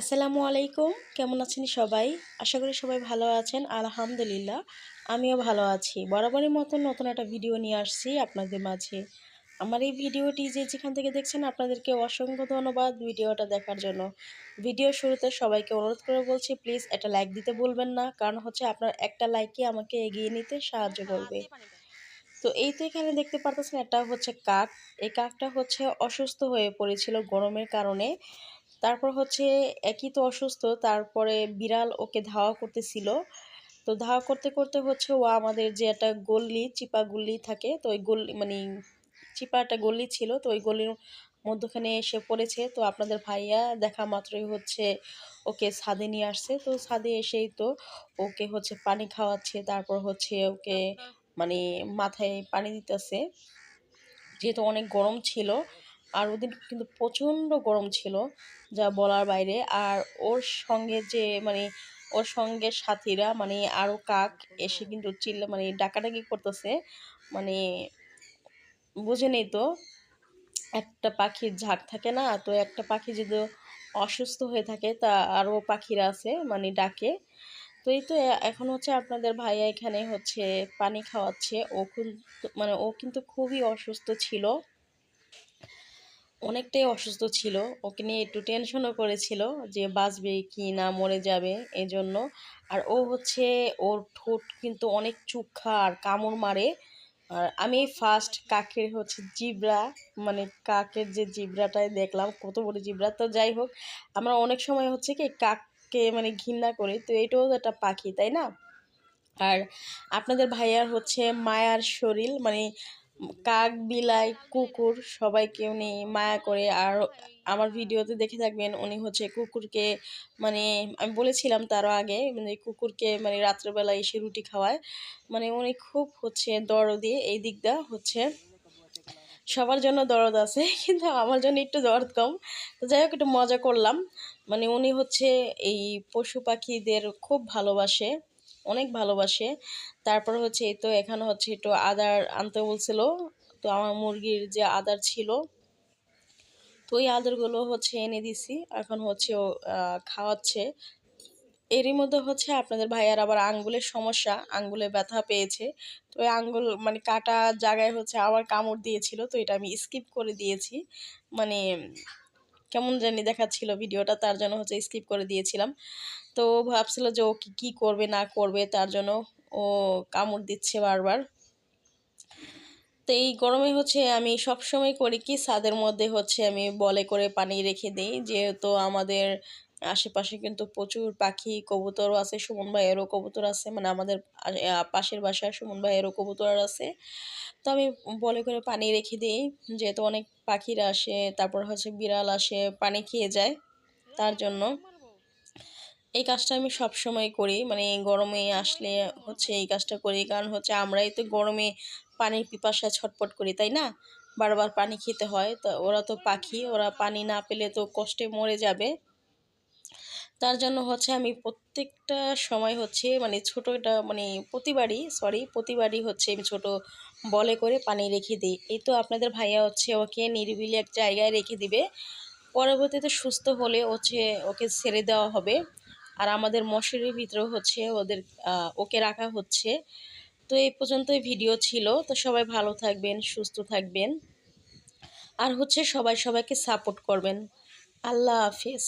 আসসালামু আলাইকুম। কেমন আছেন সবাই? আশা করি সবাই ভালো আছেন। আলহামদুলিল্লাহ, আমিও ভালো আছি। বরাবরের মতন নতুন একটা ভিডিও নিয়ে আসছি আপনাদের মাঝে। আমার এই ভিডিওটি যে যেখান থেকে দেখছেন, আপনাদেরকে অসংখ্য ধন্যবাদ ভিডিওটা দেখার জন্য। ভিডিও শুরুতে সবাইকে অনুরোধ করে বলছি প্লিজ একটা লাইক দিতে বলবেন না, কারণ হচ্ছে আপনার একটা লাইকে আমাকে এগিয়ে নিতে সাহায্য করবে। তো এই তো এখানে দেখতে পারতেছেন একটা হচ্ছে কাক। এই কাকটা হচ্ছে অসুস্থ হয়ে পড়েছিল গরমের কারণে। তারপর হচ্ছে একই তো অসুস্থ, তারপরে বিড়াল ওকে ধাওয়া করতেছিল। তো ধাওয়া করতে করতে হচ্ছে ও আমাদের যে একটা গল্লি, চিপা গল্লি থাকে, তো ওই গল্লি মানে চিপা একটা গল্লি ছিল, তো ওই গল্লির মধ্যখানে এসে পড়েছে। তো আপনাদের ভাইয়া দেখা মাত্রই হচ্ছে ওকে ছাদে নিয়ে আসছে। তো ছাদে এসেই তো ওকে হচ্ছে পানি খাওয়াচ্ছে, তারপর হচ্ছে ওকে মানে মাথায় পানি দিতেছে। যেহেতু অনেক গরম ছিল আর ওদিন কিন্তু প্রচণ্ড গরম ছিল, যা বলার বাইরে। আর ওর সঙ্গে যে মানে ওর সঙ্গে সাথীরা মানে আরও কাক এসে কিন্তু চিল্লা মানে ডাকাডাকি করতেছে। মানে বুঝে নেই তো, একটা পাখির ঝাঁক থাকে না, তো একটা পাখি যদি অসুস্থ হয়ে থাকে, তা আরও পাখিরা আছে মানে ডাকে। তো এই তো, এখন হচ্ছে আপনাদের ভাইয়া এখানে হচ্ছে পানি খাওয়াচ্ছে। ও মানে ও কিন্তু খুবই অসুস্থ ছিল। অনেকটাই অসুস্থ ছিল। ওকে নিয়ে একটু টেনশনও করেছিল যে বাঁচবে কি না, মরে যাবে এই জন্য আর ও হচ্ছে, ওর ঠোঁট কিন্তু অনেক চুক্ষা আর কামড় মারে। আর আমি ফার্স্ট কাকের হচ্ছে জিব্রা মানে কাকের যে জিব্রাটাই দেখলাম, কত বড় জিব্রা। তো যাই হোক, আমরা অনেক সময় হচ্ছে কি কাককে মানে ঘৃণা করি, তো এটাও একটা পাখি, তাই না? আর আপনাদের ভাইয়ার হচ্ছে মায়ার শরীর মানে কাক, বিলাই, কুকুর সবাইকে উনি মায়া করে। আর আমার ভিডিওতে দেখে থাকবেন উনি হচ্ছে কুকুরকে মানে আমি বলেছিলাম তারও আগে মানে কুকুরকে মানে রাত্রেবেলা এসে রুটি খাওয়ায়। মানে উনি খুব হচ্ছে দরদি, এই দিকটা হচ্ছে সবার জন্য দরদ আছে, কিন্তু আমার জন্য একটু দরদ কম। তো যাই হোক, একটু মজা করলাম। মানে উনি হচ্ছে এই পশু পাখিদের খুব ভালোবাসে। অনেক ভালোবাসে। তারপর হচ্ছে এই তো এখানে হচ্ছে একটু আদার আনতে বলছিল। তো আমার মুরগির যে আদার ছিল, তো ওই আদারগুলো হচ্ছে এনে দিছি। এখন হচ্ছে ও খাওয়াচ্ছে। এরই মধ্যে হচ্ছে আপনাদের ভাইয়ার আবার আঙ্গুলের সমস্যা, আঙ্গুলে ব্যথা পেয়েছে। তো ওই আঙ্গুল মানে কাটা জায়গায় হচ্ছে আবার কামড় দিয়েছিল, তো এটা আমি স্কিপ করে দিয়েছি। মানে কেমন জানি দেখাচ্ছিল ভিডিওটা, তার জন্য হচ্ছে স্কিপ করে দিয়েছিলাম। তো ভাবছিল যে ও কি করবে, না করবে, তার জন্য ও কামড় দিচ্ছে বারবার। তো এই গরমে হচ্ছে আমি সবসময় করি কি ছাদের মধ্যে হচ্ছে আমি বলে করে পানি রেখে দিই। যেহেতু আমাদের আশেপাশে কিন্তু প্রচুর পাখি, কবুতরও আছে, সুমন ভাইয়েরও কবুতর আছে মানে আমাদের পাশের বাসায় সুমন ভাইয়েরও কবুতর আছে। তো আমি বলে করে পানি রেখে দিই, যেহেতু অনেক পাখিরা আসে, তারপর হচ্ছে বিড়াল আসে, পানি খেয়ে যায় তার জন্য। এই কাজটা আমি সব সময় করি মানে গরমে আসলে হচ্ছে এই কাজটা করি, কারণ হচ্ছে আমরাই তো গরমে পানির পিপাসায় ছটপট করি, তাই না? বারবার পানি খেতে হয়, তো ওরা তো পাখি, ওরা পানি না পেলে তো কষ্টে মরে যাবে। তার জন্য হচ্ছে আমি প্রত্যেকটা সময় হচ্ছে মানে ছোটোটা মানে প্রতিবারই সরি প্রতিবারই হচ্ছে আমি ছোট বলে করে পানি রেখে দিই। এই তো আপনাদের ভাইয়া হচ্ছে ওকে নিরিবিলি এক জায়গায় রেখে দিবে। পরবর্তীতে সুস্থ হলে হচ্ছে ওকে ছেড়ে দেওয়া হবে। আর আমাদের মশারির ভিতরেও হচ্ছে ওদের ওকে রাখা হচ্ছে। তো এই পর্যন্তই ভিডিও ছিল। তো সবাই ভালো থাকবেন, সুস্থ থাকবেন। আর হচ্ছে সবাই সবাইকে সাপোর্ট করবেন। আল্লাহ হাফিজ।